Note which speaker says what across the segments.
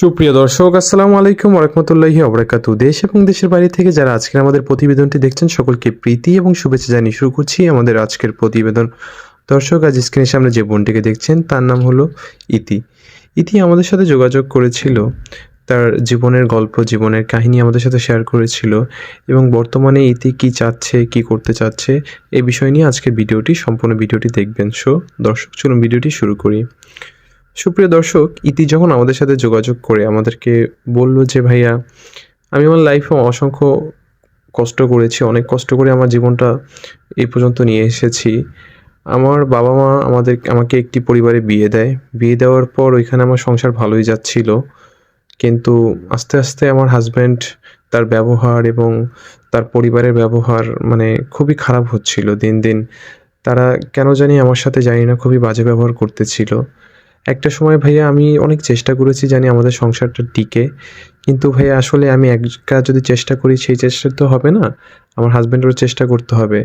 Speaker 1: সুপ্রিয় দর্শক, আসসালামু আলাইকুম ওরহমতুল্লাহি অবরাকাতু দেশ এবং দেশের বাইরে থেকে যারা আজকের আমাদের প্রতিবেদনটি দেখছেন, সকলকে প্রীতি এবং শুভেচ্ছা জানিয়ে শুরু করছি আমাদের আজকের প্রতিবেদন। দর্শক, আজ স্ক্রিনের সামনে যে বোনটিকে দেখছেন, তার নাম হলো ইতি। ইতি আমাদের সাথে যোগাযোগ করেছিল, তার জীবনের গল্প, জীবনের কাহিনী আমাদের সাথে শেয়ার করেছিল এবং বর্তমানে ইতি কি চাচ্ছে, কি করতে চাচ্ছে এই বিষয় নিয়ে আজকে ভিডিওটি, সম্পূর্ণ ভিডিওটি দেখবেন। সো, দর্শক, চলুন ভিডিওটি শুরু করি। সুপ্রিয় দর্শক, ইতি যখন আমাদের সাথে যোগাযোগ করে আমাদেরকে বলল যে, ভাইয়া, আমি আমার লাইফে অসংখ্য কষ্ট করেছি, অনেক কষ্ট করে আমার জীবনটা এই পর্যন্ত নিয়ে এসেছি। আমার বাবা মা আমাদের, আমাকে একটি পরিবারে বিয়ে দেয়। বিয়ে দেওয়ার পর ওইখানে আমার সংসার ভালোই যাচ্ছিল। কিন্তু আস্তে আস্তে আমার হাজব্যান্ড তার ব্যবহার এবং তার পরিবারের ব্যবহার মানে খুবই খারাপ হচ্ছিল দিন দিন। তারা কেন জানি আমার সাথে জানি না, খুবই বাজে ব্যবহার করতেছিল। একটা সময় ভাইয়া আমি অনেক চেষ্টা করেছি জানি আমাদের সংসারটা টিকে। কিন্তু ভাইয়া আসলে আমি একা যদি চেষ্টা করি, সেই চেষ্টা তো হবে না। আমার হাজব্যান্ডেরও চেষ্টা করতে হবে।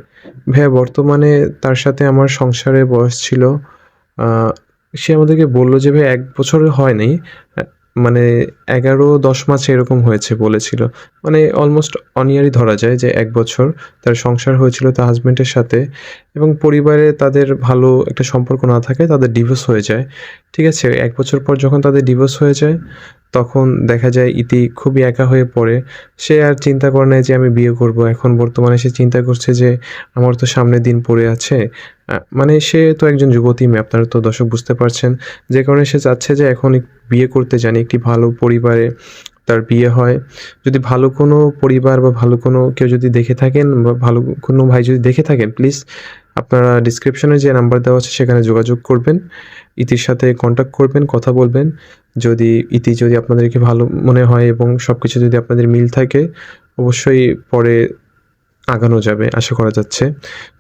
Speaker 1: ভাইয়া, বর্তমানে তার সাথে আমার সংসারে বয়স ছিল সে আমাদেরকে বলল যে ভাই এক বছর হয়নি মানে এগারো দশ মাস এরকম হয়েছে বলেছিল। মানে অলমোস্ট অনিয়ারই ধরা যায় যে এক বছর তার সংসার হয়েছিল তার হাজব্যান্ডের সাথে এবং পরিবারে তাদের ভালো একটা সম্পর্ক না থাকে তাদের ডিভোর্স হয়ে যায়। ঠিক আছে, এক বছর পর যখন তাদের ডিভোর্স হয়ে যায় তখন দেখা যায় ইতি খুবই একা হয়ে পড়ে। সে আর চিন্তা করে না যে আমি বিয়ে করব। এখন বর্তমানে সে চিন্তা করছে যে আমার তো সামনে দিন পড়ে আছে। মানে সে তো একজন যুবতী মেয়ে, আপনারা তো দর্শক বুঝতে পারছেন। যে কারণে সে চাচ্ছে যে এখন বিয়ে করতে জানি, একটি ভালো পরিবারে তার বিয়ে হয়। যদি ভালো কোনো পরিবার বা ভালো কোনো কেউ যদি দেখে থাকেন বা ভালো কোনো ভাই যদি দেখে থাকেন প্লিজ আপনারা ডিসক্রিপশনে যে নাম্বার দেওয়া আছে সেখানে যোগাযোগ করবেন, ইতির সাথে কন্ট্যাক্ট করবেন, কথা বলবেন। যদি ইতি যদি আপনাদেরকে ভালো মনে হয় এবং সব কিছু যদি আপনাদের মিল থাকে, অবশ্যই পরে আগানো যাবে, আশা করা যাচ্ছে।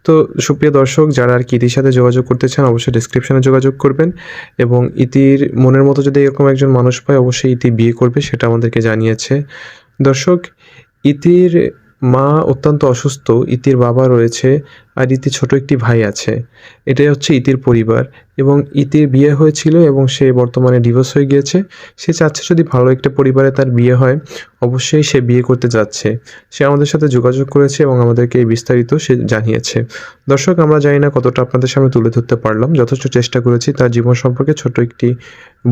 Speaker 1: তো সুপ্রিয় দর্শক, যারা আর কি ইতির সাথে যোগাযোগ করতে চান, অবশ্যই ডিসক্রিপশনে যোগাযোগ করবেন এবং ইতির মনের মতো যদি এরকম একজন মানুষ পায়, অবশ্যই ইতি বিয়ে করবে, সেটা আমাদেরকে জানিয়েছে। দর্শক, ইতির মা অত্যন্ত অসুস্থ, ইতির বাবা রয়েছে আর ইতির ছোট একটি ভাই আছে। এটাই হচ্ছে ইতির পরিবার এবং ইতির বিয়ে হয়েছিল এবং সে বর্তমানে ডিভোর্স হয়ে গিয়েছে। সে চাচ্ছে যদি ভালো একটা পরিবারে তার বিয়ে হয়, অবশ্যই সে বিয়ে করতে যাচ্ছে। সে আমাদের সাথে যোগাযোগ করেছে এবং আমাদেরকে এই বিস্তারিত সে জানিয়েছে। দর্শক, আমরা জানি না কতটা আপনাদের সামনে তুলে ধরতে পারলাম। যথেষ্ট চেষ্টা করেছি তার জীবন সম্পর্কে ছোট একটি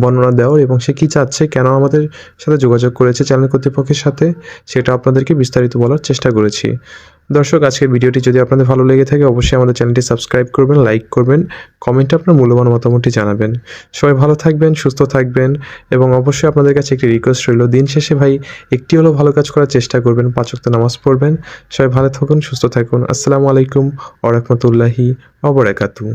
Speaker 1: বর্ণনা দেওয়ার এবং সে কী চাচ্ছে, কেন আমাদের সাথে যোগাযোগ করেছে চ্যানেল কর্তৃপক্ষের সাথে, সেটা আপনাদেরকে বিস্তারিত বলার চেষ্টা করেছি। দর্শক, আজকের ভিডিওটি যদি আপনাদের ভালো লেগে থাকে, অবশ্যই আমাদের চ্যানেলটি সাবস্ক্রাইব করবেন, লাইক করবেন, কমেন্টে আপনার মূল্যবান মতামতটি জানাবেন। সবাই ভালো থাকবেন, সুস্থ থাকবেন এবং অবশ্যই আপনাদের কাছে একটি রিকোয়েস্ট রইল। দিন শেষে ভাই, একটি হলো ভালো কাজ করার চেষ্টা করবেন পাঁচক্ত নামাজ পড়বেন। সবাই ভালো থাকুন, সুস্থ থাকুন। আসসালামু আলাইকুম ওরহমতুল্লাহি অবরাকাতু